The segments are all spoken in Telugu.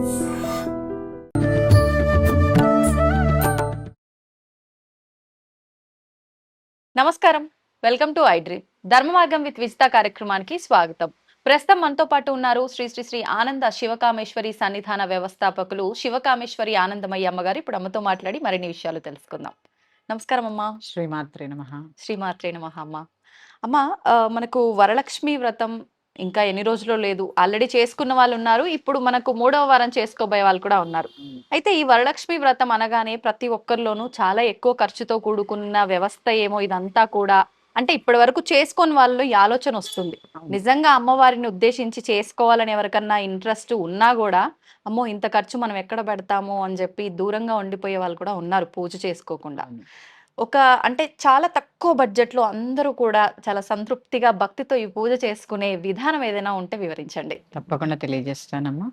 నమస్కారం. వెల్కమ్ టు ఐడ్రీమ్ ధర్మ మార్గం విత్ విజిత కార్యక్రమానికి స్వాగతం. ప్రస్తుతం మనతో పాటు ఉన్నారు శ్రీ శ్రీ శ్రీ ఆనంద శివకామేశ్వరి సన్నిధాన వ్యవస్థాపకులు శివకామేశ్వరి ఆనందమయ్య అమ్మగారు. ఇప్పుడు అమ్మతో మాట్లాడి మరిన్ని విషయాలు తెలుసుకుందాం. నమస్కారం అమ్మా. శ్రీమాత్రే నమ. శ్రీమాత్రే నమః అమ్మ. అమ్మ మనకు వరలక్ష్మి వ్రతం ఇంకా ఎన్ని రోజుల్లో లేదు. ఆల్రెడీ చేసుకున్న వాళ్ళు ఉన్నారు. ఇప్పుడు మనకు మూడవ వారం చేసుకోబోయే వాళ్ళు కూడా ఉన్నారు. అయితే ఈ వరలక్ష్మి వ్రతం అనగానే ప్రతి ఒక్కరిలోనూ చాలా ఎక్కువ ఖర్చుతో కూడుకున్న వ్యవస్థ ఏమో ఇదంతా కూడా. అంటే ఇప్పటి వరకు చేసుకోని వాళ్ళు ఈ ఆలోచన వస్తుంది. నిజంగా అమ్మవారిని ఉద్దేశించి చేసుకోవాలని ఎవరికన్నా ఇంట్రెస్ట్ ఉన్నా కూడా అమ్మో ఇంత ఖర్చు మనం ఎక్కడ పెడతాము అని చెప్పి దూరంగా ఉండిపోయే వాళ్ళు కూడా ఉన్నారు పూజ చేసుకోకుండా. ఒక అంటే చాలా తక్కువ బడ్జెట్లో అందరూ కూడా చాలా సంతృప్తిగా భక్తితో ఈ పూజ చేసుకునే విధానం ఏదైనా ఉంటే వివరించండి. తప్పకుండా తెలియజేస్తానమ్మా.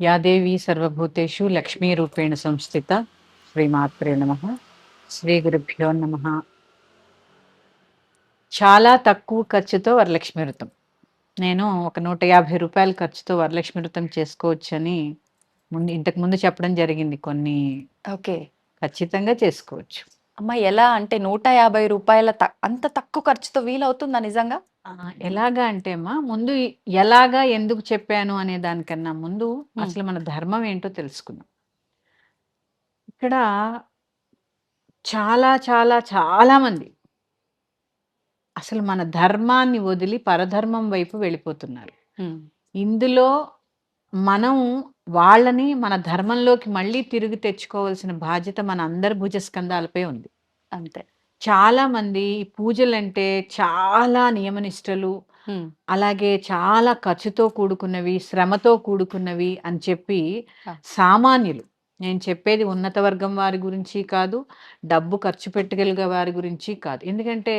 యాదేవి సర్వభూతేషు లక్ష్మీ రూపేణ సంస్థిత శ్రీమాత్రే నమ. శ్రీ గురుభ్యో నమ. చాలా తక్కువ ఖర్చుతో వరలక్ష్మి వ్రతం. నేను ఒక నూట యాభై రూపాయల ఖర్చుతో వరలక్ష్మి వ్రతం చేసుకోవచ్చని ముందు ఇంతకు ముందు చెప్పడం జరిగింది. కొన్ని ఓకే. ఖచ్చితంగా చేసుకోవచ్చు. అమ్మ ఎలా అంటే నూట యాభై రూపాయల త- అంత తక్కువ ఖర్చుతో వీలవుతుందా నిజంగా? ఆ, ఎలాగా అంటే అమ్మా ముందు ఈ- ఎలాగా ఎందుకు చెప్పాను అనే దానికన్నా ముందు అసలు మన ధర్మం ఏంటో తెలుసుకుందాం. ఇక్కడ చాలా చాలా చాలా మంది అసలు మన ధర్మాన్ని వదిలి పరధర్మం వైపు వెళ్ళిపోతున్నారు. ఇందులో మనం వాళ్ళని మన ధర్మంలోకి మళ్ళీ తిరిగి తెచ్చుకోవాల్సిన బాధ్యత మన అందరి భుజస్కంధాలపై ఉంది. అంతే. చాలా మంది పూజలంటే చాలా నియమనిష్టలు అలాగే చాలా ఖర్చుతో కూడుకున్నవి శ్రమతో కూడుకున్నవి అని చెప్పి. సామాన్యులు. నేను చెప్పేది ఉన్నత వర్గం వారి గురించి కాదు డబ్బు ఖర్చు పెట్టగలిగే వారి గురించి కాదు. ఎందుకంటే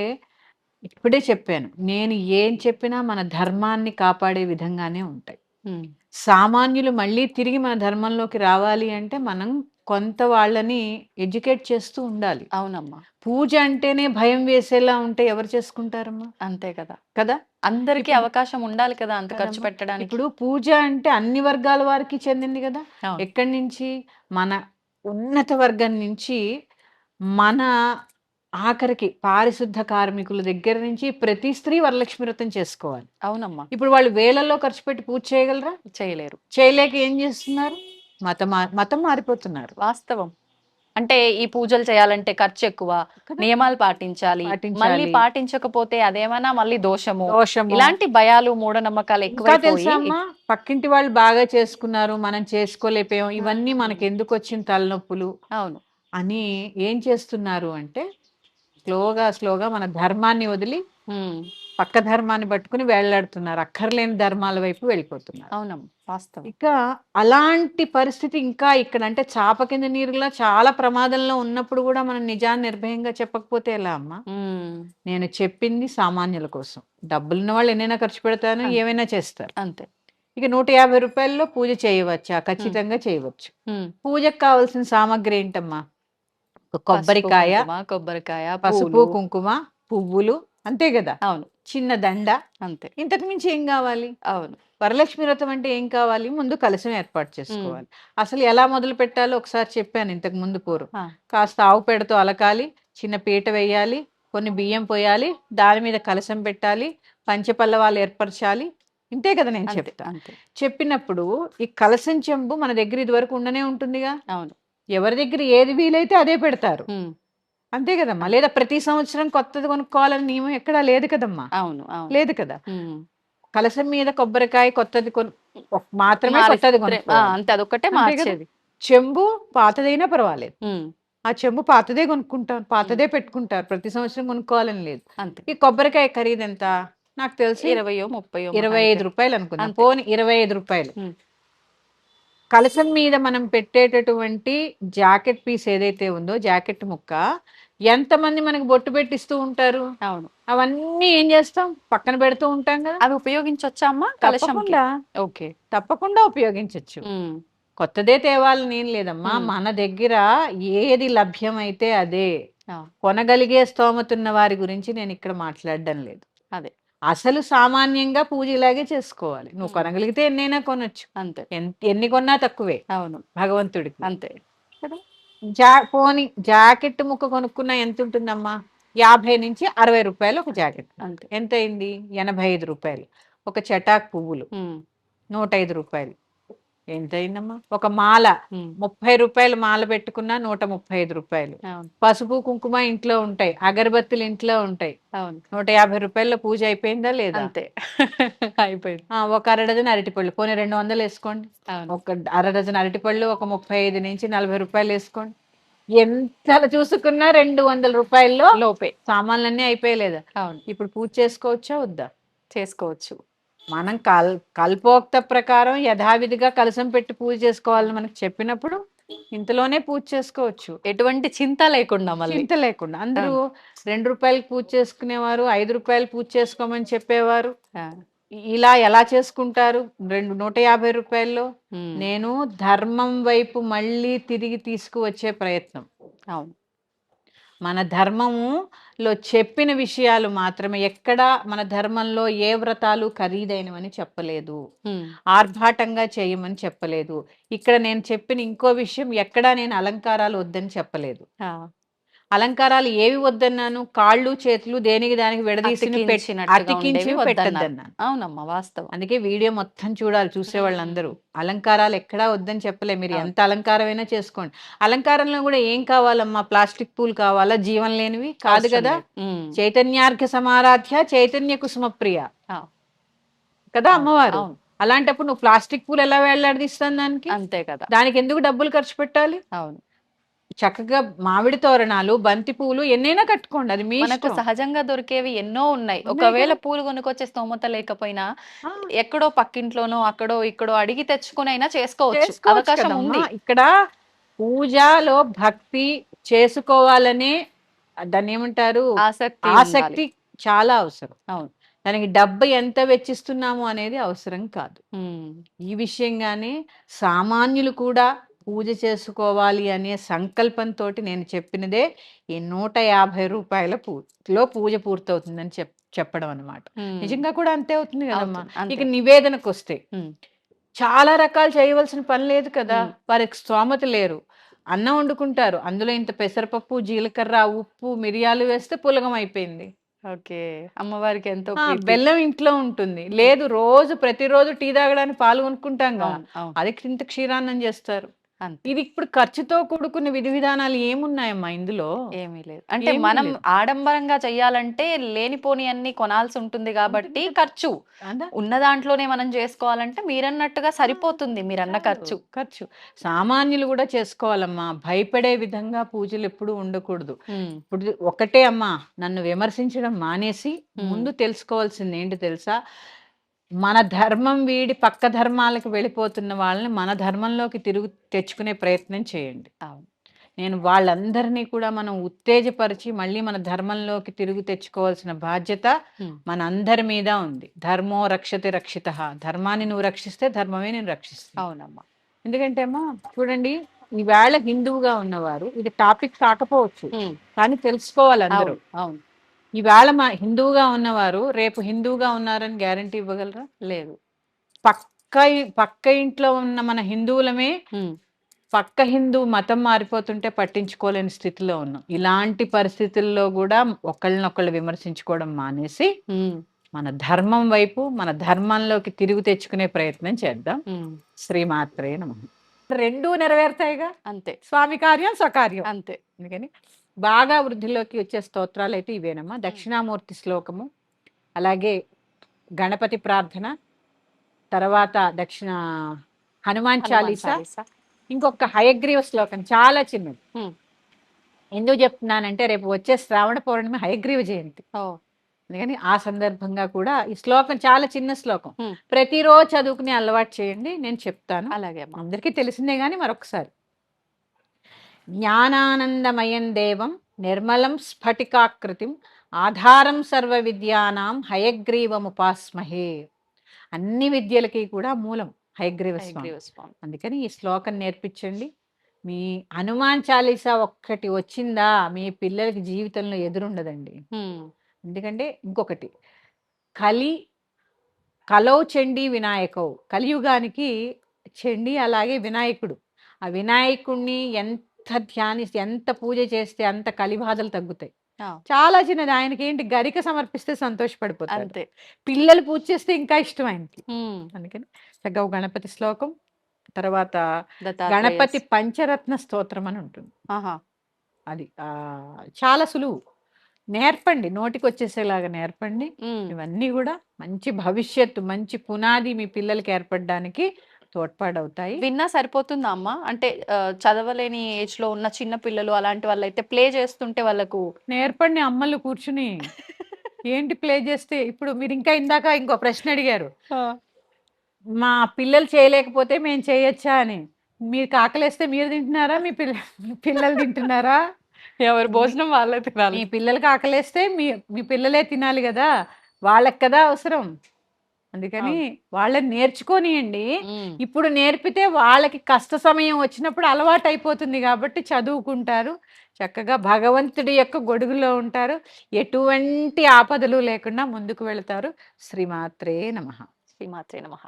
ఇప్పుడే చెప్పాను నేను ఏం చెప్పినా మన ధర్మాన్ని కాపాడే విధంగానే ఉంటాయి. ఉమ్, సామాన్యులు మళ్ళీ తిరిగి మన ధర్మంలోకి రావాలి అంటే మనం కొంత వాళ్ళని ఎడ్యుకేట్ చేస్తూ ఉండాలి. అవునమ్మా. పూజ అంటేనే భయం వేసేలా ఉంటే ఎవరు చేసుకుంటారమ్మా? అంతే కదా. కదా? అందరికీ ఇప్పుడు- అవకాశం ఉండాలి కదా అంత ఖర్చు కదమ్మా. పెట్టడానికి. ఇప్పుడు పూజ అంటే అన్ని వర్గాల వారికి చెందింది కదా. అవును. ఎక్కడి నుంచి? మన ఉన్నత వర్గం నుంచి మన ఆఖరికి పారిశుద్ధ కార్మికుల దగ్గర నుంచి ప్రతి స్త్రీ వరలక్ష్మి వ్రతం చేసుకోవాలి. అవునమ్మా. ఇప్పుడు వాళ్ళు వేలల్లో ఖర్చు పెట్టి పూజ చేయగలరా? చేయలేరు. చేయలేక ఏం చేస్తున్నారు? మతం మతం మారిపోతున్నారు. వాస్తవం. అంటే ఈ పూజలు చేయాలంటే ఖర్చు ఎక్కువ? నియమాలు పాటించాలి. మళ్ళీ పాటించకపోతే అదేమన్నా మళ్ళీ దోషము. దోషము. ఇలాంటి భయాలు మూఢనమ్మకాలు అమ్మా పక్కింటి వాళ్ళు బాగా చేసుకున్నారు మనం చేసుకోలేకపోయాం. ఇవన్నీ మనకి ఎందుకు వచ్చిన తలనొప్పులు? అవును. అని ఏం చేస్తున్నారు అంటే స్లోగా స్లోగా మన ధర్మాన్ని వదిలి పక్క ధర్మాన్ని పట్టుకుని వేళ్ళాడుతున్నారు. అక్కర్లేని ధర్మాల వైపు వెళ్ళిపోతున్నారు. అవునమ్మా వాస్తవం. ఇక అలాంటి పరిస్థితి ఇంకా ఇక్కడ అంటే చాప కింద నీరులా చాలా ప్రమాదంలో ఉన్నప్పుడు కూడా మనం నిజాన్ని నిర్భయంగా చెప్పకపోతే ఎలా అమ్మా? నేను చెప్పింది సామాన్యుల కోసం. డబ్బులున్న వాళ్ళు ఎన్నైనా ఖర్చు పెడతాను. ఏమైనా చేస్తారు. అంతే. ఇక నూట యాభై రూపాయల్లో పూజ చేయవచ్చా? ఖచ్చితంగా చేయవచ్చు. పూజకు కావాల్సిన సామాగ్రి ఏంటమ్మా? కొబ్బరికాయ కొబ్బరికాయ పసుపు. కుంకుమ పువ్వులు అంతే కదా? అవును. చిన్న దండ. అంతే. ఇంతకు మించి ఏం కావాలి? అవును. వరలక్ష్మి వ్రతం అంటే ఏం కావాలి? ముందు కలశం ఏర్పాటు చేసుకోవాలి. అసలు ఎలా మొదలు పెట్టాలో ఒకసారి చెప్పాను ఇంతకు ముందు పూర్వం. కాస్త ఆవు పేడతో అలకాలి చిన్న పీట వేయాలి కొన్ని బియ్యం పోయాలి దాని మీద కలశం పెట్టాలి పంచపల్లవాలు ఏర్పరచాలి. ఇంతే కదా నేను అంతే చెప్తా. అంతే. చెప్పినప్పుడు ఈ కలశం చెంబు మన దగ్గర ఇది వరకు ఉండనే ఉంటుందిగా. అవును. ఎవరి దగ్గర ఏది వీలైతే అదే పెడతారు. అంతే కదమ్మా లేదా ప్రతి సంవత్సరం కొత్తది కొనుక్కోవాలని నియమం ఎక్కడా లేదు కదమ్మా? అవును లేదు కదా. కలశం మీద కొబ్బరికాయ కొత్తది కొను మాత్రమే కొత్తది అంతే అదొక్కటే? మార్చేది. చెంబు పాతదైనా పర్వాలేదు. ఆ చెంబు పాతదే కొనుక్కుంటారు పాతదే పెట్టుకుంటారు. ప్రతి సంవత్సరం కొనుక్కోవాలని లేదు. అంతే. ఈ కొబ్బరికాయ ఖరీదు ఎంత నాకు తెలిసి. ఇరవయో ముప్పయో ఇరవై ఐదు రూపాయలు అనుకున్నా అంతే. పోని ఇరవై ఐదు రూపాయలు. కలసం మీద మనం పెట్టేటటువంటి జాకెట్ పీస్ ఏదైతే ఉందో జాకెట్ ముక్క ఎంతమంది మనకి బొట్టు పెట్టిస్తూ ఉంటారు? అవును. అవన్నీ ఏం చేస్తాం? పక్కన పెడుతూ ఉంటాం కదా. అవి ఉపయోగించవచ్చా అమ్మా తప్పకుండా. ఓకే. తప్పకుండా ఉపయోగించవచ్చు కొత్తదే తేవాలని ఏం లేదమ్మా. మ్మ్. మన దగ్గర ఏది లభ్యమైతే అదే. కొనగలిగే స్తోమతున్న వారి గురించి నేను ఇక్కడ మాట్లాడడం లేదు. అదే. అసలు సామాన్యంగా పూజ ఇలాగే చేసుకోవాలి. నువ్వు. కొనగలిగితే ఎన్నైనా కొనొచ్చు. అంతే. ఎన్ని కొన్నా తక్కువే. అవును. భగవంతుడికి. అంతే. జా పోని జాకెట్ ముక్క కొనుక్కున్నా ఎంత ఉంటుందమ్మా యాభై నుంచి అరవై రూపాయలు ఒక జాకెట్. అంతే. ఎంత అయింది ఎనభై ఐదు రూపాయలు. ఒక చటాక్ పువ్వులు. నూట ఐదు రూపాయలు. ఎంత అయిందమ్మా ఒక మాల ముప్పై రూపాయలు మాల పెట్టుకున్నా నూట ముప్పై ఐదు రూపాయలు. పసుపు కుంకుమ ఇంట్లో ఉంటాయి అగరబత్తులు ఇంట్లో ఉంటాయి. అవును. నూట యాభై రూపాయల పూజ అయిపోయిందా లేదా? అంతే. అయిపోయింది. ఒక అర డజన్ అరటిపళ్ళు పోనీ రెండు వందలు వేసుకోండి. ఒక అర డజన్ అరటిపళ్ళు ఒక ముప్పై ఐదు నుంచి నలభై రూపాయలు వేసుకోండి. ఎంత చూసుకున్నా రెండు వందల రూపాయల్లో లోపే. సామాన్లన్నీ అయిపోయలేదా? అవును. ఇప్పుడు పూజ చేసుకోవచ్చా వద్దా? చేసుకోవచ్చు. మనం కల్ కల్పోక్త ప్రకారం యథావిధిగా కలసం పెట్టి పూజ చేసుకోవాలని మనకు చెప్పినప్పుడు ఇంతలోనే పూజ చేసుకోవచ్చు. ఎటువంటి చింత లేకుండా మళ్ళీ. చింత లేకుండా. అందరూ రెండు రూపాయలకి పూజ చేసుకునేవారు ఐదు రూపాయలు పూజ చేసుకోమని చెప్పేవారు. ఇలా ఎలా చేసుకుంటారు? రెండు నూట యాభై రూపాయల్లో నేను ధర్మం వైపు మళ్ళీ తిరిగి తీసుకువచ్చే ప్రయత్నం. అవును. మన ధర్మములో చెప్పిన విషయాలు మాత్రమే. ఎక్కడ మన ధర్మంలో ఏ వ్రతాలు ఖరీదైనవని చెప్పలేదు. ఆర్భాటంగా చేయమని చెప్పలేదు. ఇక్కడ నేను చెప్పిన ఇంకో విషయం ఎక్కడా నేను అలంకారాలు వద్దని చెప్పలేదు. అలంకారాలు ఏవి వద్దన్నాను? కాళ్ళు చేతులు దేనికి దానికి విడదీసి అతికించి. పెట్టద్దన్నాను. అవునమ్మా వాస్తవం. అందుకే వీడియో మొత్తం చూడాలి చూసే వాళ్ళందరూ అలంకారాలు ఎక్కడా వద్దని చెప్పలే. మీరు. ఎంత అలంకారమైనా చేసుకోండి. అలంకారంలో కూడా ఏం కావాలమ్మా? ప్లాస్టిక్ పూలు కావాలా? జీవం లేనివి? కాదు కదా? చైతన్యార్ఘ సమారాధ్య చైతన్య కుసుమప్రియ ఆ, కదా అమ్మవారు? అలాంటప్పుడు నువ్వు ప్లాస్టిక్ పూలు ఎలా వేలాడదీస్తాను దానికి? అంతే కదా. దానికి ఎందుకు డబ్బులు ఖర్చు పెట్టాలి? అవును. చక్కగా మామిడి తోరణాలు బంతి పూలు ఎన్నైనా కట్టుకోండి. అది మీ మనకు. సహజంగా దొరికేవి ఎన్నో ఉన్నాయి. ఒకవేళ. పూలు కొనుక్కొచ్చే స్తోమత లేకపోయినా ఎక్కడో పక్కింట్లోనో అక్కడో ఇక్కడో అడిగి తెచ్చుకుని అయినా చేసుకోవచ్చు. అవకాశం. ఉంది. ఇక్కడ పూజలో భక్తి చేసుకోవాలనే దాన్ని ఏమంటారు ఆసక్తి. ఆసక్తి చాలా అవసరం. అవును. దానికి డబ్బు ఎంత వెచ్చిస్తున్నాము అనేది అవసరం కాదు. ఈ విషయంగానే సామాన్యులు కూడా పూజ చేసుకోవాలి అనే సంకల్పంతో నేను చెప్పినదే ఈ నూట యాభై రూపాయల పూలో పూజ పూర్తవుతుందని చెప్ చెప్పడం అనమాట నిజంగా కూడా అంతే అవుతుంది కదమ్మా. ఇక నివేదనకు వస్తే చాలా రకాలు చేయవలసిన పని లేదు కదా. వారికి స్తోమత లేరు. అన్నం వండుకుంటారు. అందులో ఇంత పెసరపప్పు జీలకర్ర ఉప్పు మిరియాలు వేస్తే పులగం అయిపోయింది. ఓకే. అమ్మవారికి ఎంతో. బెల్లం ఇంట్లో ఉంటుంది. లేదు రోజు ప్రతిరోజు టీ తాగడానికి పాలు కొనుక్కుంటాం కదా. అది ఇంత క్షీరాన్నం చేస్తారు. ఇది ఇప్పుడు ఖర్చుతో కూడుకున్న విధి విధానాలు ఏమున్నాయమ్మా ఇందులో? ఏమీ లేదు. అంటే మనం. ఆడంబరంగా చెయ్యాలంటే లేనిపోని అన్ని కొనాల్సి ఉంటుంది కాబట్టి ఖర్చు? ఉన్న దాంట్లోనే మనం చేసుకోవాలంటే మీరన్నట్టుగా సరిపోతుంది మీరన్న ఖర్చు. ఖర్చు. సామాన్యులు కూడా చేసుకోవాలమ్మా. భయపడే విధంగా పూజలు ఎప్పుడు ఉండకూడదు. ఇప్పుడు ఒకటే అమ్మా. నన్ను విమర్శించడం మానేసి. ముందు తెలుసుకోవాల్సింది ఏంటి తెలుసా? మన ధర్మం వీడి పక్క ధర్మాలకు వెళ్ళిపోతున్న వాళ్ళని మన ధర్మంలోకి తిరుగు తెచ్చుకునే ప్రయత్నం చేయండి. అవును. నేను వాళ్ళందరినీ కూడా మనం ఉత్తేజపరిచి మళ్ళీ మన ధర్మంలోకి తిరుగు తెచ్చుకోవాల్సిన బాధ్యత మన అందరి మీద ఉంది. ధర్మో రక్షతి రక్షిత. ధర్మాన్ని నువ్వు రక్షిస్తే ధర్మమే నేను రక్షిస్తాను అవునమ్మా. ఎందుకంటే అమ్మా చూడండి ఈవేళ హిందువుగా ఉన్నవారు ఇది టాపిక్ కాకపోవచ్చు కానీ తెలుసుకోవాలి అందరూ అవును. ఈవేళ మా హిందువుగా ఉన్నవారు రేపు హిందువుగా ఉన్నారని గ్యారంటీ ఇవ్వగలరా? లేదు. పక్క పక్క ఇంట్లో ఉన్న మన హిందువులమే పక్క హిందూ మతం మారిపోతుంటే పట్టించుకోలేని స్థితిలో ఉన్నాం. ఇలాంటి పరిస్థితుల్లో కూడా ఒకళ్ళనొకళ్ళు విమర్శించుకోవడం మానేసి మన ధర్మం వైపు మన ధర్మంలోకి తిరుగు తెచ్చుకునే ప్రయత్నం చేద్దాం. శ్రీమాత్రే నమ. రెండూ నెరవేరుతాయిగా? అంతే. స్వామి కార్యం స్వకార్యం. అంతే. అందుకని బాగా వృద్ధిలోకి వచ్చే స్తోత్రాలు అయితే ఇవేనమ్మా. దక్షిణామూర్తి శ్లోకము అలాగే గణపతి ప్రార్థన తర్వాత దక్షిణ హనుమాన్ చాలీసా. ఇంకొక హయగ్రీవ శ్లోకం చాలా చిన్నది. ఎందుకు చెప్తున్నానంటే రేపు వచ్చే శ్రావణ పౌర్ణమి హయగ్రీవ జయంతి. అందుకని ఆ సందర్భంగా కూడా ఈ శ్లోకం చాలా చిన్న శ్లోకం. ప్రతిరోజు చదువుకునే అలవాటు చేయండి నేను చెప్తాను. అలాగే అందరికీ తెలిసిందే కానీ మరొకసారి. జ్ఞానానందమయం దేవం నిర్మలం స్ఫటికాకృతిం ఆధారం సర్వ విద్యానాం హయగ్రీవముపాస్మహే. అన్ని విద్యలకి కూడా మూలం హయగ్రీవ స్వామి అందుకని ఈ శ్లోకం నేర్పించండి. మీ హనుమాన్ చాలీసా ఒక్కటి వచ్చిందా మీ పిల్లలకి జీవితంలో ఎదురుండదండి. ఎందుకంటే ఇంకొకటి కలి కలౌ చండీ వినాయకౌ. కలియుగానికి చండీ అలాగే వినాయకుడు. ఆ వినాయకుడిని ఎంత ధ్యానిస్తే ఎంత పూజ చేస్తే అంత కలి బాధలు తగ్గుతాయి. చాలా చిన్నది. ఆయనకి ఏంటి? గరిక సమర్పిస్తే సంతోషపడిపోతారు అంతే. పిల్లలు పూజ చేస్తే ఇంకా ఇష్టం ఆయనకి. అందుకని చక్కగా గణపతి శ్లోకం తర్వాత గణపతి పంచరత్న స్తోత్రం అని ఉంటుంది. అది ఆ, చాలా సులువు. నేర్పండి. నోటికి వచ్చేసేలాగా నేర్పండి. ఇవన్నీ కూడా మంచి భవిష్యత్తు మంచి పునాది మీ పిల్లలకి ఏర్పడడానికి తోడ్పాడవుతాయి. విన్నా సరిపోతుందా అమ్మ? అంటే చదవలేని ఏజ్లో ఉన్న చిన్న పిల్లలు అలాంటి వాళ్ళైతే ప్లే చేస్తుంటే వాళ్ళకు నేర్పండి అమ్మలు కూర్చుని. ఏంటి ప్లే చేస్తే? ఇప్పుడు మీరు ఇంకా ఇందాక ఇంకో ప్రశ్న అడిగారు. మా పిల్లలు చేయలేకపోతే మేము చేయొచ్చా అని. మీరు కాకలేస్తే మీరు తింటున్నారా? మీ పిల్ల పిల్లలు తింటున్నారా? ఎవరి భోజనం వాళ్ళే తినాలి. మీ పిల్లలకి ఆకలేస్తే మీ మీ పిల్లలే తినాలి కదా? వాళ్ళకి కదా అవసరం? అందుకని వాళ్ళని నేర్చుకోనియండి. ఇప్పుడు నేర్పితే వాళ్ళకి కష్ట సమయం వచ్చినప్పుడు అలవాటు అయిపోతుంది కాబట్టి చదువుకుంటారు. చక్కగా భగవంతుడి యొక్క గొడుగులో ఉంటారు. ఎటువంటి ఆపదలు లేకుండా ముందుకు వెళతారు. శ్రీమాత్రే నమః. శ్రీమాత్రే నమః.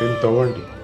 దీన్ని